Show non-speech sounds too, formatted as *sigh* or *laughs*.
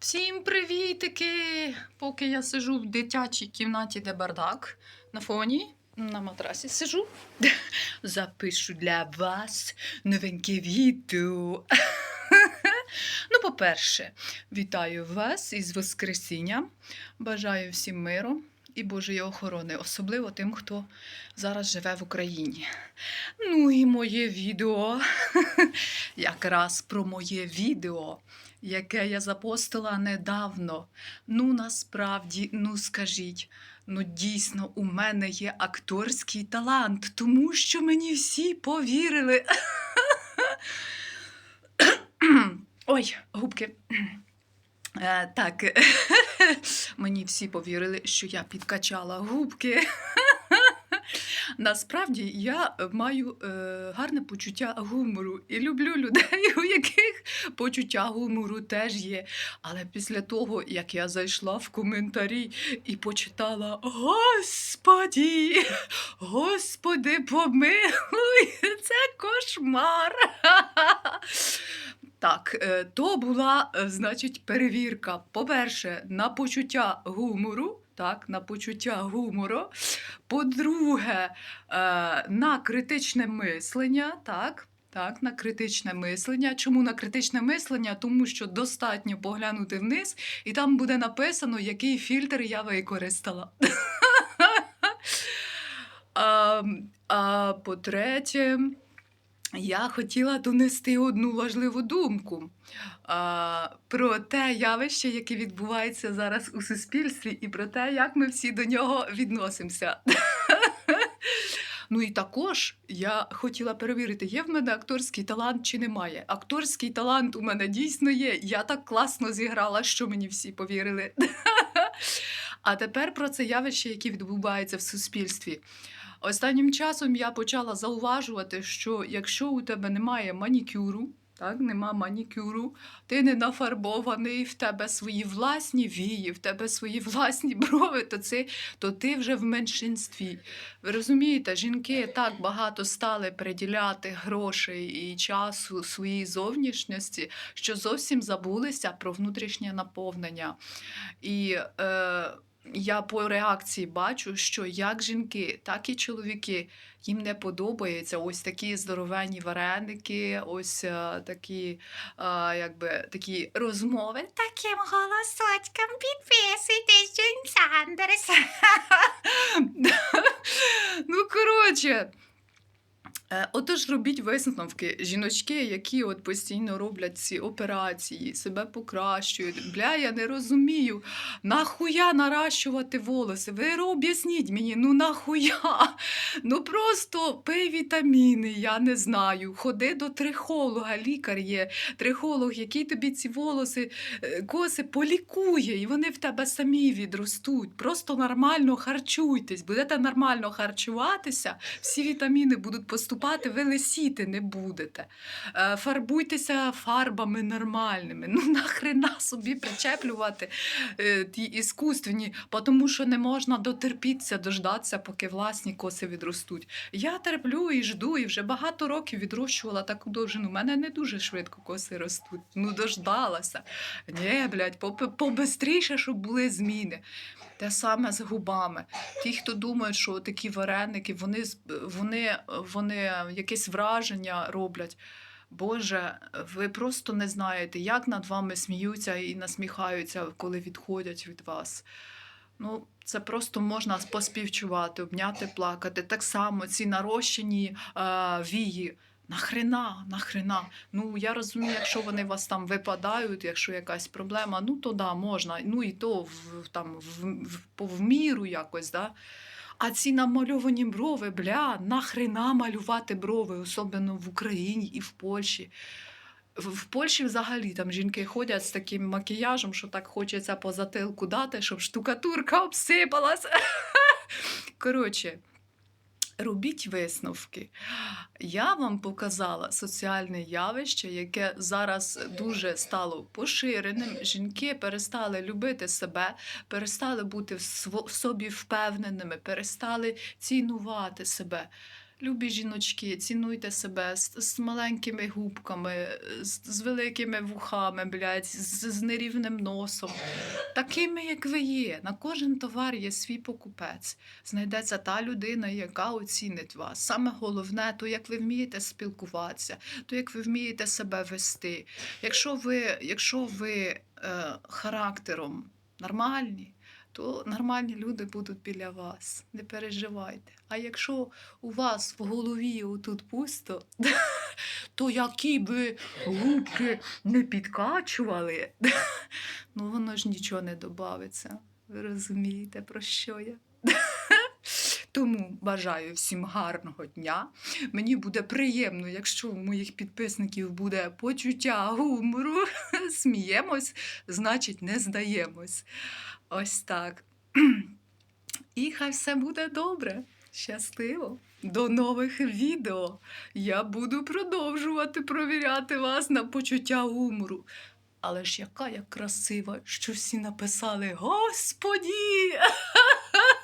Всім привітики! Поки я сижу в дитячій кімнаті, де бардак на фоні, на матрасі сижу, *laughs* запишу для вас новеньке відео. *laughs* Ну, по-перше, вітаю вас із Воскресінням. Бажаю всім миру і Божої охорони, особливо тим, хто зараз живе в Україні. Ну і моє відео. *laughs* Якраз про моє відео яке я запостила недавно. Ну, насправді, ну скажіть, ну дійсно у мене є акторський талант, тому що мені всі повірили. *coughs* Ой, губки. Е, так, *laughs* мені всі повірили, що я підкачала губки. Насправді я маю е, гарне почуття гумору і люблю людей, *laughs* у яких почуття гумору теж є. Але після того, як я зайшла в коментарі і почитала Господі, Господи, помилуй, *laughs* це кошмар. *laughs* Так, е, то була, е, значить, перевірка. По-перше, на почуття гумору. Так, на почуття гумору. По-друге, е, на критичне мислення. Так, так, на критичне мислення. Чому на критичне мислення? Тому що достатньо поглянути вниз, і там буде написано, який фільтр я використала. А, *laughs* а по-третє, я хотіла донести одну важливу думку а, про те явище, яке відбувається зараз у суспільстві, і про те, як ми всі до нього відносимося. *laughs* Ну і також я хотіла перевірити, є в мене акторський талант чи немає. Акторський талант у мене дійсно є. Я так класно зіграла, що мені всі повірили. *laughs* А тепер про це явище, яке відбувається в суспільстві. Останнім часом я почала зауважувати, що якщо у тебе немає манікюру, так, нема манікюру, ти не нафарбований, в тебе свої власні вії, в тебе свої власні брови, то, це, то ти вже в меншинстві. Ви розумієте, жінки так багато стали приділяти грошей і часу своїй зовнішності, що зовсім забулися про внутрішнє наповнення. І е, я по реакції бачу, що як жінки, так і чоловіки їм не подобаються ось такі здоровенні вареники, ось е, такі, е, якби, такі розмови. Таким голосочком підписуйтесь, Джейн Сандерс. *laughs* ну, коротше. Е, Отож, робіть висновки, жіночки, які от постійно роблять ці операції, себе покращують. Бля, я не розумію. Нахуя наращувати волоси? Ви об'ясніть мені, ну нахуя? Ну просто пий вітаміни, я не знаю. Ходи до трихолога, лікар є, трихолог, який тобі ці волоси, е, коси полікує, і вони в тебе самі відростуть. Просто нормально харчуйтесь, будете нормально харчуватися, всі вітаміни будуть поступати, ви лисіти не будете. Е, Фарбуйтеся фарбами нормальними. *laughs* Ну нахрена собі причеплювати е, ті іскусственні, тому що не можна дотерпітися, дождатися, поки власні коси відростуть. Я терплю і жду, і вже багато років відрощувала таку довжину. У мене не дуже швидко коси ростуть. Ну, дождалася. Ні, блядь, побистріше, щоб були зміни. Те саме з губами. Ті, хто думають, що такі вареники, вони, вони, вони якесь враження роблять. Боже, ви просто не знаєте, як над вами сміються і насміхаються, коли відходять від вас. Ну, це просто можна поспівчувати, обняти, плакати. Так само ці нарощені е, вії. Нахрена, нахрена. Ну, я розумію, якщо вони у вас там випадають, якщо якась проблема, ну то да, можна. Ну і то в, там, в, в, по- в міру якось, да. А ці намальовані брови, бля, нахрена малювати брови, особливо в Україні і в Польщі. В, Польщі взагалі там жінки ходять з таким макіяжем, що так хочеться по затилку дати, щоб штукатурка обсипалась. *laughs* Коротше, робіть висновки. Я вам показала соціальне явище, яке зараз дуже стало поширеним. Жінки перестали любити себе, перестали бути в собі впевненими, перестали цінувати себе. Любі жіночки, цінуйте себе з, з маленькими губками, з, з великими вухами, блядь, з, з нерівним носом. Такими, як ви є. На кожен товар є свій покупець. Знайдеться та людина, яка оцінить вас. Саме головне, то як ви вмієте спілкуватися, то як ви вмієте себе вести. Якщо ви, якщо ви е, характером нормальні, то нормальні люди будуть біля вас. Не переживайте. А якщо у вас в голові отут пусто, *laughs* то які би губки не підкачували, *laughs* ну воно ж нічого не добавиться. Ви розумієте, про що я? *laughs* Тому бажаю всім гарного дня. Мені буде приємно, якщо у моїх підписників буде почуття гумору. Сміємось, значить, не здаємось. Ось так. І хай все буде добре. Щасливо! До нових відео. Я буду продовжувати провіряти вас на почуття гумору. Але ж яка я красива, що всі написали Господі! *laughs*